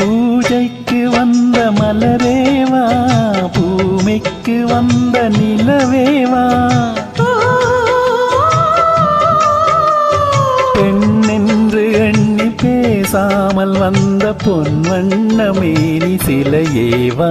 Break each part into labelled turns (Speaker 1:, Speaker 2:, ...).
Speaker 1: பூஜைக்கு வந்த மலரேவா பூமிக்கு வந்த நிலவேவா? பெண்ணென்று எண்ணி பேசாமல் வந்த பொன்வண்ண மேனி சிலையேவா?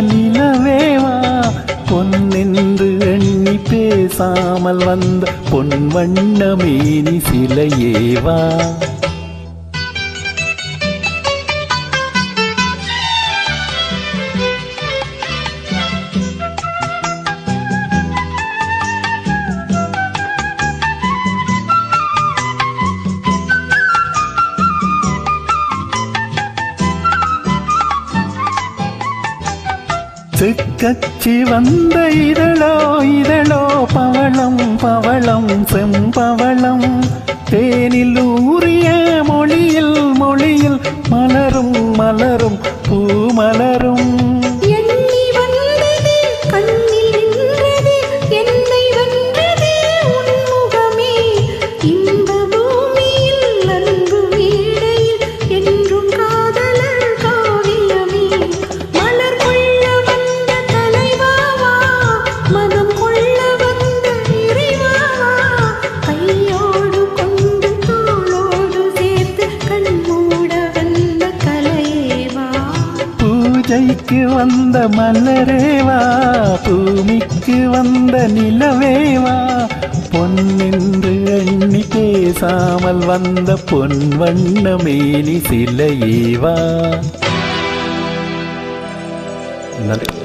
Speaker 1: நிலவேவா பொன்னென்று எண்ணி பேசாமல் வந்த பொன் வண்ணமேனி சிலையேவா? செக்கச்சி வந்த இதழோ இதழோ பவளம் பவளம் செம்பவளம். தேனில் ஊறிய மொழியில் மொழியில் மலரும் மலரும் பூமலரும் பூமிக்கு வந்த மலரேவா பூமிக்கு வந்த நிலவேவா பொன்னென்று எண்ணி பேசாமல் வந்த பொன் வண்ண மேனி சிலையேவா நன்றி.